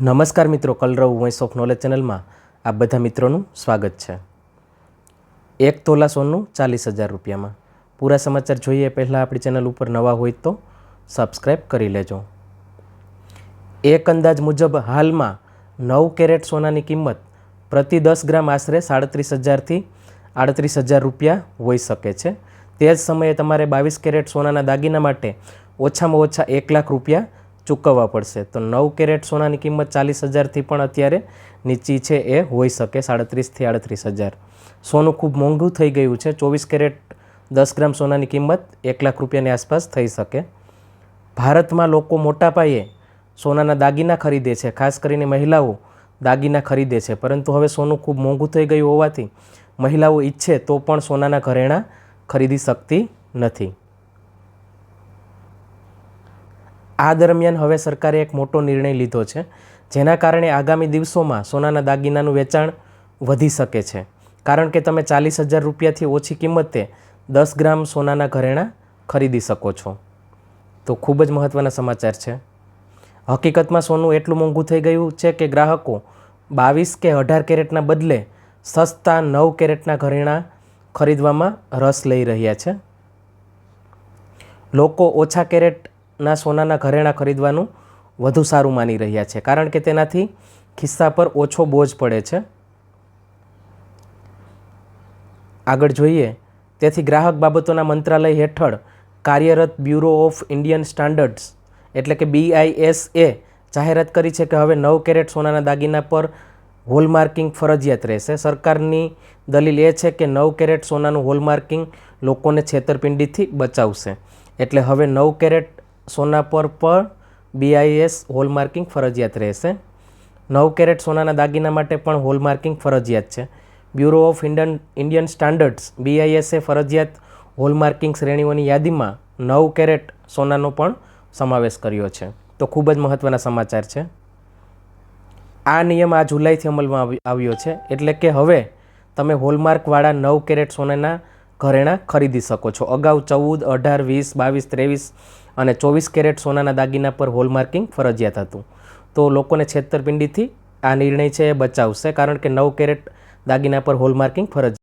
નમસ્કાર મિત્રો, કલરવ voice of knowledge ચેનલમાં આ બધા મિત્રોનું સ્વાગત છે. એક તોલા સોનું ચાલીસ હજાર રૂપિયામાં. પૂરા સમાચાર જોઈએ પહેલાં આપણી ચેનલ ઉપર નવા હોય તો સબસ્ક્રાઈબ કરી લેજો. એક અંદાજ મુજબ હાલમાં નવ કેરેટ સોનાની કિંમત પ્રતિ દસ ગ્રામ આશરે સાડત્રીસ હજારથી આડત્રીસ હજાર રૂપિયા હોઈ શકે છે. તે જ સમયે તમારે બાવીસ કેરેટ સોનાના દાગીના માટે ઓછામાં ઓછા એક લાખ રૂપિયા ચૂકવવા પડશે. તો નવ કેરેટ સોનાની કિંમત ચાલીસ હજારથી પણ અત્યારે નીચી છે એ હોઈ શકે સાડત્રીસથી આડત્રીસ હજાર. સોનું ખૂબ મોંઘું થઈ ગયું છે. ચોવીસ કેરેટ દસ ગ્રામ સોનાની કિંમત એક લાખ રૂપિયાની આસપાસ થઈ શકે. ભારતમાં લોકો મોટા પાયે સોનાના દાગીના ખરીદે છે. ખાસ કરીને મહિલાઓ દાગીના ખરીદે છે. પરંતુ હવે સોનું ખૂબ મોંઘું થઈ ગયું હોવાથી મહિલાઓ ઈચ્છે તો પણ સોનાના ઘરેણાં ખરીદી શકતી નથી. આ દરમિયાન હવે સરકારે એક મોટો નિર્ણય લીધો છે, જેના કારણે આગામી દિવસોમાં સોનાના દાગીનાનું વેચાણ વધી શકે છે. કારણ કે તમે ચાલીસ હજાર રૂપિયાથી ઓછી કિંમતે દસ ગ્રામ સોનાના ઘરેણાં ખરીદી શકો છો. તો ખૂબ જ મહત્ત્વના સમાચાર છે. હકીકતમાં સોનું એટલું મોંઘું થઈ ગયું છે કે ગ્રાહકો બાવીસ કે અઢાર કેરેટના બદલે સસ્તા નવ કેરેટના ઘરેણાં ખરીદવામાં રસ લઈ રહ્યા છે. લોકો ઓછા કેરેટના સોનાના ઘરેણાં ખરીદવાનું વધુ સારું માની રહ્યા છે. કારણ કે તેનાથી ખિસ્સા પર ઓછો બોજ પડે છે. આગળ જોઈએ. તેથી ગ્રાહક બાબતોના મંત્રાલય હેઠળ કાર્યરત બ્યુરો ઓફ ઇન્ડિયન સ્ટાન્ડર્ડ્સ એટલે કે બીઆઈએસએ જાહેરાત કરી છે કે હવે નવ કેરેટ સોનાના દાગીના પર હોલમાર્કિંગ ફરજિયાત રહેશે. સરકારની દલીલ એ છે કે નવ કેરેટ સોનાનું હોલમાર્કિંગ લોકોને છેતરપિંડીથી બચાવશે. એટલે હવે નવ કેરેટ સોના પર પણ બીઆઈએસ હોલમાર્કિંગ ફરજિયાત રહેશે. નવ કેરેટ સોનાના દાગીના માટે પણ હોલમાર્કિંગ ફરજિયાત છે. Bureau of Indian Indian standards બીઆઈએસે ફરજિયાત હોલમાર્કિંગ શ્રેણીઓની યાદીમાં નવ કેરેટ સોનાનો પણ સમાવેશ કર્યો છે. તો ખૂબ જ મહત્ત્વના સમાચાર છે. આ નિયમ આ જુલાઈથી અમલમાં આવ્યો છે. એટલે કે હવે તમે હોલમાર્કવાળા નવ કેરેટ સોનાના ઘરેણાં ખરીદી શકો છો. અગાઉ ચૌદ, અઢાર, વીસ, બાવીસ, ત્રેવીસ અને ચોવીસ કેરેટ સોનાના દાગીના પર હોલમાર્કિંગ ફરજિયાત હતું. તો લોકોને છેતરપિંડીથી આ નિર્ણય છે એ બચાવશે કારણ કે નવ કેરેટ દાગીના પર હોલમાર્કિંગ ફરજ